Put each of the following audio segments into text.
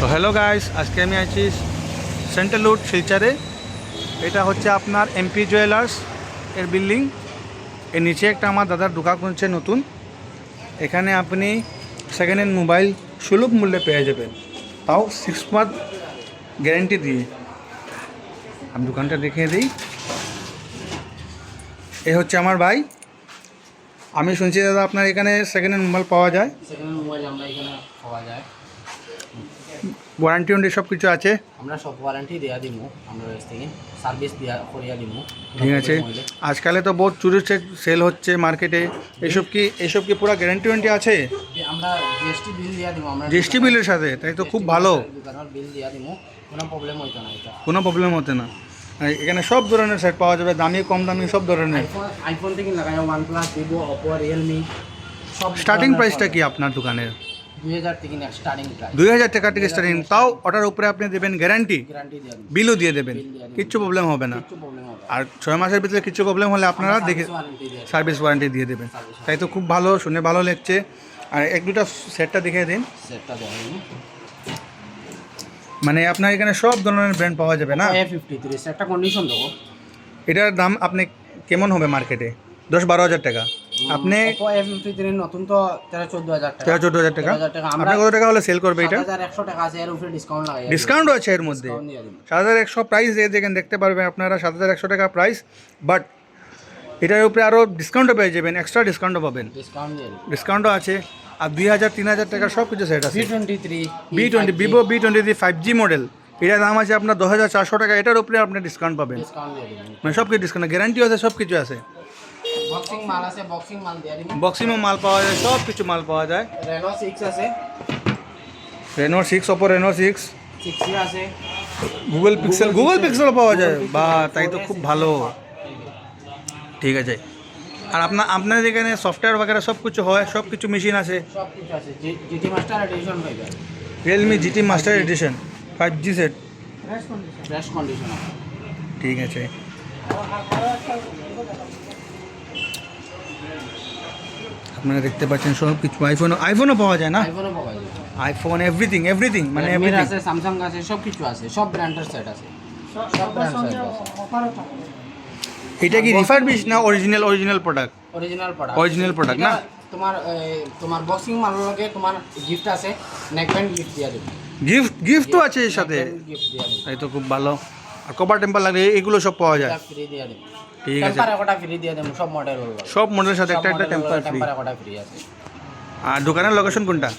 তো hello guys আজকে আমি আছি সেন্ট্রাল রোড শিলচারে। এটা হচ্ছে আপনার এমপি জুয়েলার্স এর বিল্ডিং এর নিচে একটা আমার দাদার দোকান খুলছে নতুন। এখানে আপনি সেকেন্ড হ্যান্ড মোবাইল সুলভ মূল্যে পেয়ে যাবেন। তাও সিক্স মান্থ গ্যারেন্টি দিয়ে। আমি দোকানটা দেখিয়ে দিই। এ হচ্ছে আমার ভাই। আমি শুনছি দাদা আপনার এখানে সেকেন্ড হ্যান্ড মোবাইল পাওয়া যায়। সেকেন্ড মোবাইল আমরা এখানে পাওয়া যায়। ওয়ারেন্টি ওয়ারেন্টি সব কিছু আছে? আমরা সব ওয়ারেন্টি দেওয়া দিব আমরা কাছ থেকে সার্ভিস দেওয়া করিয়া দিব ঠিক আছে। আজকালে তো বহুত চুরি সেল হচ্ছে মার্কেটে এসব কি এসব কি পুরো গ্যারেন্টি ওয়ারেন্টি আছে? আমরা জিএসটি বিল দেওয়া দিব আমরা জিএসটি বিলের সাথে? তাই তো খুব ভালো। দোকানের বিল দেওয়া দিব কোনো প্রবলেম হইতো না এটা। কোনো প্রবলেম হতে না। এখানে সব ধরনের সেট পাওয়া যাবে দামি কম দামি সব ধরনের। আইফোন থেকে লাগাই OnePlus Vivo Oppo Realme সব স্টার্টিং প্রাইসটা কি আপনার দোকানের? দুই হাজার টাকা থেকে স্টার্টিং তাও ওটার উপরে আপনি দেবেন গ্যারান্টি বিলও দিয়ে দেবেন। কিচ্ছু প্রবলেম হবে না। আর ছয় মাসের ভিতরে কিছু প্রবলেম হলে আপনারা দেখে সার্ভিস ওয়ারেন্টি দিয়ে দেবেন। তাই তো খুব ভালো শুনে ভালো লাগছে। আর এক দুটা সেটটা দেখিয়ে দিন। মানে আপনার এখানে সব ধরনের ব্র্যান্ড পাওয়া যাবে না? একটা কন্ডিশন দেবো এটার দাম আপনি কেমন হবে মার্কেটে দশ বারো হাজার টাকা। আপনি নতুন তো তেরো চোদ্দ হাজার টাকা? তেরো চোদ্দ হাজার টাকা। 13,000 টাকা। আমরা আপনি কত টাকা হলে সেল করবে এটা? একশো টাকা আছে এর উপরে ডিসকাউন্ট ডিসকাউন্টও আছে এর মধ্যে। সাত হাজার একশো প্রাইস যেখানে দেখতে পারবেন আপনারা সাত হাজার একশো টাকা প্রাইস বাট এটার উপরে আরও ডিসকাউন্টও পেয়ে যাবেন এক্সট্রা ডিসকাউন্টও পাবেন। ডিসকাউন্টও আছে। আর দুই হাজার তিন হাজার টাকা সব কিছু সেট আছে B twenty three B twenty Vivo B twenty three five G model এটার দাম আছে আপনার দশ হাজার চারশো টাকা এটার উপরে আপনি ডিসকাউন্ট পাবেন। মানে সব কিছু ডিসকাউন্ট গ্যারান্টি আছে সব কিছু আছে। বক্সিং মাল আছে বক্সিং মাল দিয়ে বক্সিমও মাল পাওয়া যায় সব কিছু মাল পাওয়া যায়। রেনো সিক্স আছে। Reno six Oppo Reno six six আছে। গুগল পিক্সেল গুগল পিক্সেলও পাওয়া যায়। বা তাই তো খুব ভালো। ঠিক আছে। আর আপনার আপনার এখানে সফটওয়্যার বাগেরা সব কিছু হয় সব কিছু মেশিন আছে। সব কিছু আছে। জিটি মাস্টার এডিশন পাইবেন Realme GT master edition five G set fresh condition আছে ঠিক আছে। আপনারা দেখতে পাচ্ছেন সব কিছু। আইফোন আইফোনও পাওয়া যায় না? আইফোনও পাওয়া যায়। আইফোন এভরিথিং এভরিথিং মানে এভরিথিং আছে স্যামসাং আছে সব কিছু আছে সব ব্র্যান্ডের সেট আছে। সব ব্র্যান্ড সেট আছে। এটা কি রিফারবিশ না original original product original product Original product না? তোমার তোমার বক্সিং মালের লগে তোমার গিফট আছে নেক ব্যান্ড গিফট দিয়া দেব। গিফট গিফটও আছে এর সাথে। গিফট দিয়া দেব। তাই তো খুব ভালো। আর কপার টেম্পার লাগে এগুলো সব পাওয়া যায়। ফ্রি দিয়া দেব। ঠিক আছে। টেম্পার একটা ফ্রি দিয়া দেব সব মডেল সব মডেলের সাথে একটা একটা টেম্পার ফ্রি টেম্পার একটা ফ্রি আছে। আর দোকানের লোকেশন কোনটা?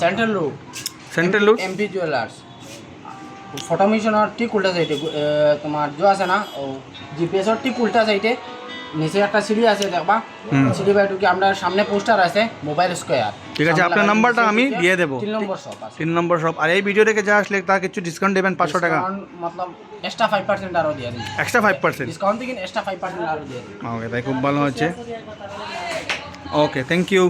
Central road central road MP jewellers photo মিশনের ঠিক উল্টা সাইডে তোমার যে আছে না জিপিএসর ঠিক উল্টা সাইডে নিচে একটা সিঁড়ি আছে দেখবা। সিঁড়ি বাই ঢুকে আমরা সামনে পোস্টার আছে মোবাইল স্কোয়ার। ঠিক আছে, আপনার নাম্বারটা আমি দিয়ে দেবো। তিন নম্বর শপ আছে। তিন নম্বর শপ আর এই ভিডিও দেখে যা আসলে তার কিছু ডিসকাউন্ট দেবেন পাঁচশো টাকা। মতলব এক্সট্রা ফাইভ পার্সেন্ট আরও দিয়ে দিন। এক্সট্রা ফাইভ পার্সেন্ট ডিসকাউন্ট থেকে এক্সট্রা ফাইভ পার্সেন্ট আরও দিয়ে দিন। ওকে তাই খুব ভালো হচ্ছে। Okay thank you